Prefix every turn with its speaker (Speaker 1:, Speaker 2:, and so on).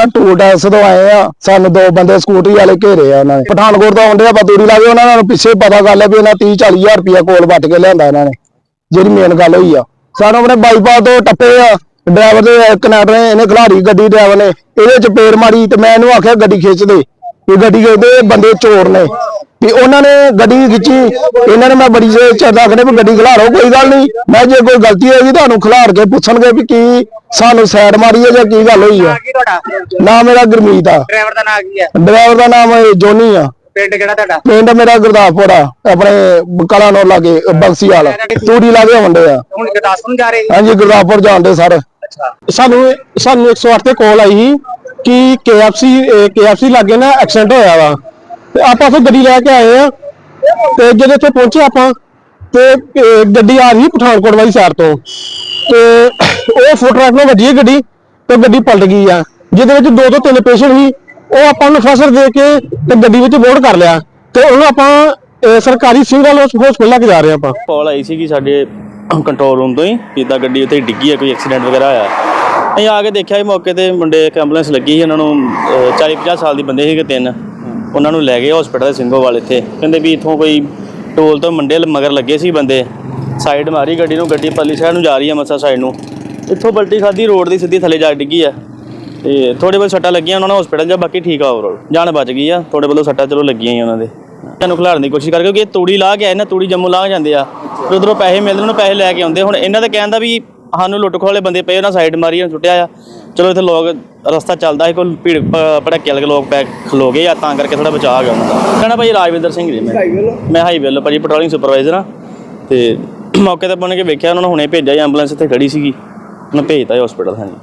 Speaker 1: ਆ toll tax ਤੋਂ ਆਏ ਆ। ਸਾਨੂੰ ਦੋ ਬੰਦੇ ਸਕੂਟਰੀ ਵਾਲੇ ਘੇਰੇ ਆ ਉਹਨਾਂ ਨੇ। ਪਠਾਨਕੋਟ ਤੋਂ ਆਉਂਦੇ ਆ ਬਤੂਰੀ ਲਾ ਕੇ ਉਹਨਾਂ ਨੂੰ ਪਿੱਛੇ ਪਤਾ ਗੱਲ ਹੈ ਵੀ ਇਹਨਾਂ 30 40 ਹਜ਼ਾਰ ਰੁਪਇਆ ਕੋਲ ਵੱਟ ਕੇ ਲਿਆਂਦਾ ਇਹਨਾਂ ਨੇ, ਜਿਹੜੀ ਮੇਨ ਗੱਲ ਹੋਈ ਆ। ਸਾਨੂੰ ਆਪਣੇ ਬਾਈਪਾਸ ਤੋਂ ਟੱਪੇ ਆ ਡਰਾਈਵਰ ਦੇ ਕਨੈਕਟਰ ਨੇ, ਇਹਨੇ ਖਿਲਾੜੀ ਗੱਡੀ ਡਰਾਈਵਰ ਨੇ, ਇਹਦੇ ਚ ਪੇਰ ਮਾਰੀ ਤੇ ਮੈਂ ਇਹਨੂੰ ਆਖਿਆ ਗੱਡੀ ਖਿੱਚ ਦੇ ਇਹ ਗੱਡੀ ਖਿੱਚਦੇ ਬੰਦੇ ਚੋਰ ਨੇ। ਵੀ ਉਹਨਾਂ ਨੇ ਗੱਡੀ ਖਿੱਚੀ ਇਹਨਾਂ ਨੇ ਮੈਂ ਬੜੀ ਜੇ ਚਾਹਦਾ ਆਖਨੇ ਵੀ ਗੱਡੀ ਖਿਲਾਰੋ ਕੋਈ ਗੱਲ ਨਹੀਂ। ਮੈਂ ਜੇ ਕੋਈ ਗਲਤੀ ਹੋਏਗੀ ਤੁਹਾਨੂੰ ਖਿਲਾਰ ਕੇ ਪੁੱਛਣਗੇ ਵੀ ਕੀ ਸਾਨੂੰ ਸਾਈਡ ਮਾਰੀ ਹੈ ਜਾਂ ਕੀ ਗੱਲ ਹੋਈ ਆ
Speaker 2: ਕੀ ਤੁਹਾਡਾ?
Speaker 1: ਨਾਮ ਮੇਰਾ ਗੁਰਮੀਤ ਆ।
Speaker 2: ਡਰਾਈਵਰ ਦਾ ਨਾਮ ਕੀ ਹੈ?
Speaker 1: ਡਰਾਈਵਰ ਦਾ ਨਾਮ ਜੋਨੀ ਆ।
Speaker 2: ਪਿੰਡ ਕਿਹੜਾ ਤੁਹਾਡਾ?
Speaker 1: ਪਿੰਡ ਮੇਰਾ ਗੁਰਦਾਸਪੁਰ ਆ। ਆਪਣੇ ਕਲਾ ਨੋ ਲਾਗੇ ਬਕਸੀ ਵਾਲਾ। ਤੂੜੀ ਲਾਗੇ ਹੁੰਦੇ ਆ।
Speaker 2: ਹੁਣ ਗੁਰਦਾਸਪੁਰ ਜਾ ਰਹੇ?
Speaker 1: ਹਾਂਜੀ ਗੁਰਦਾਸਪੁਰ ਜਾਂਦੇ ਸਰ। ਸਾਨੂੰ ਸਾਨੂੰ 108 ਤੇ ਕਾਲ ਆਈ ਸੀ ਕਿ KFC KFC ਲਾਗੇ ਨਾ ਐਕਸੀਡੈਂਟ ਹੋਇਆ ਵਾ। ਤੇ ਆਪਾਂ ਫਿਰ ਗੱਡੀ ਲੈ ਕੇ ਆਏ ਆ। ਤੇ ਜਦੋਂ ਇੱਥੇ ਪਹੁੰਚੇ ਆਪਾਂ ਤੇ ਅਹ, ਗੱਡੀ ਆ ਰਹੀ ਪਠਾਨਕੋਟ ਵਾਲੀ ਸਾਈਡ ਤੋਂ। ਤੇ ਉਹ ਫੁੱਟ ਟਰੱਕ ਨਾਲ ਵੱਜੀ ਹੈ ਗੱਡੀ ਤੇ ਗੱਡੀ ਪਲਟ ਗਈ ਆ। ਜਿਹਦੇ ਵਿੱਚ ਦੋ ਤੋਂ ਤਿੰਨ ਪੇਸ਼ੈਂਟ ਸੀ ਉਹ ਆਪਾਂ ਨੂੰ ਫਸਰ ਦੇ ਕੇ ਤੇ ਗੱਡੀ ਵਿੱਚ ਬੋਰਡ ਕਰ ਲਿਆ। ਤੇ ਉਹਨੂੰ ਆਪਾਂ ਅਹ, ਸਰਕਾਰੀ ਸਿਵਲ ਹਸਪਤਾਲ ਲੈ ਕੇ ਜਾ ਰਹੇ ਆਪਾਂ।
Speaker 3: ਕਾਲ ਆਈ ਸੀਗੀ ਸਾਡੇ ਕੰਟਰੋਲ ਰੂਮ ਤੋਂ ਹੀ ਜਿੱਦਾਂ ਗੱਡੀ ਉੱਤੇ ਡਿੱਗੀ ਹੈ ਕੋਈ ਐਕਸੀਡੈਂਟ ਵਗੈਰਾ ਹੋਇਆ। ਅਸੀਂ ਆ ਕੇ ਦੇਖਿਆ ਇਹ ਮੌਕੇ ਤੇ ਮੁੰਡੇ ਇੱਕ ਐਂਬੂਲੈਂਸ ਲੱਗੀ ਸੀ ਉਹਨਾਂ ਨੂੰ 40 50 ਸਾਲ ਦੇ ਬੰਦੇ ਸੀਗੇ ਤਿੰਨ। ਉਹਨਾਂ ਨੂੰ ਲੈ ਗਏ ਹਸਪੀਟਲ ਸਿੰਘੋਵਾਲ ਇੱਥੇ। ਕਹਿੰਦੇ ਵੀ ਇਥੋਂ ਕੋਈ ਟੋਲ ਤੋਂ ਮੰਡੇ ਮਗਰ ਲੱਗੇ ਸੀ ਬੰਦੇ। ਸਾਈਡ ਮਾਰੀ ਗੱਡੀ ਨੂੰ, ਗੱਡੀ ਪਰਲੀ ਸਾਈਡ ਨੂੰ ਜਾ ਰਹੀ ਹੈ ਮੱਸਾ ਸਾਈਡ ਨੂੰ। ਇੱਥੋਂ ਬਲਟੀ ਖਾਦੀ ਰੋਡ ਦੀ ਸਿੱਧੀ ਥੱਲੇ ਜਾ ਡਿੱਗੀ ਆ। ਤੇ ਥੋੜੇ ਬਹੁਤ ਸੱਟਾਂ ਲੱਗੀਆਂ ਉਹਨਾਂ ਨੂੰ ਹਸਪੀਟਲ ਜਾ ਬਾਕੀ ਠੀਕ ਆ ਓਵਰਆਲ ਜਾਨ ਬਚ ਗਈ ਆ ਥੋੜੇ ਬਹੁਤ ਸੱਟਾਂ ਚਲੋ ਲੱਗੀਆਂ ਹੀ ਉਹਨਾਂ ਦੇ। ਤੁਹਾਨੂੰ ਖਿਲਾਰਨ ਦੀ ਕੋਸ਼ਿਸ਼ ਕਰਕੇ ਕਿਉਂਕਿ ਇਹ ਤੂੜੀ ਲਾ ਕੇ ਆਏ ਨਾ, ਤੂੜੀ ਜੰਮੂ ਲਾ ਜਾਂਦੇ ਆ। ਫਿਰ ਉਧਰੋਂ ਪੈਸੇ ਮਿਲਦੇ ਉਹਨਾਂ ਨੂੰ ਪੈਸੇ ਲੈ ਕੇ ਆਉਂਦੇ। ਹੁਣ ਇਹਨਾਂ ਦਾ ਕਹਿਣ ਦਾ ਵੀ ਸਾਨੂੰ ਲੁੱਟ ਖੋਹ ਵਾਲੇ ਬੰਦੇ ਪਏ ਉਹਨਾਂ ਸਾਈਡ ਮਾਰੀ ਉਹਨਾਂ ਸੁੱਟਿਆ ਆ। ਚਲੋ ਇੱਥੇ ਲੋਕ ਰਸਤਾ ਚੱਲਦਾ ਸੀ ਕੋਈ ਭੀੜ ਭੜੱਕੇ ਵਾਲੇ ਲੋਕ ਪੈ ਖਲੋ ਗਏ ਆ ਤਾਂ ਕਰਕੇ ਥੋੜਾ ਬਚਾਅ ਆ ਗਿਆ ਉਹਨਾਂ ਦਾ ਕਹਿਣਾ ਭਾਈ ਰਾਜਵਿੰਦਰ ਸਿੰਘ ਜੀ ਮੈਂ ਮੈਂ ਹਾਈਵੇ ਵੱਲੋਂ ਭਾਜੀ ਪੈਟਰੋਲਿੰਗ ਸੁਪਰਵਾਈਜ਼ਰ ਆ ਤੇ ਮੌਕੇ ਤੇ ਪਹੁੰਚ ਕੇ ਵੇਖਿਆ ਉਹਨਾਂ ਨੂੰ ਹੁਣੇ ਭੇਜਿਆ ਐਂਬੂਲੈਂਸ ਇੱਥੇ ਖੜੀ ਸੀਗੀ। ਉਹਨੂੰ ਭੇਜਤਾ ਹਸਪੀਟਲ ਹਾਂਜੀ।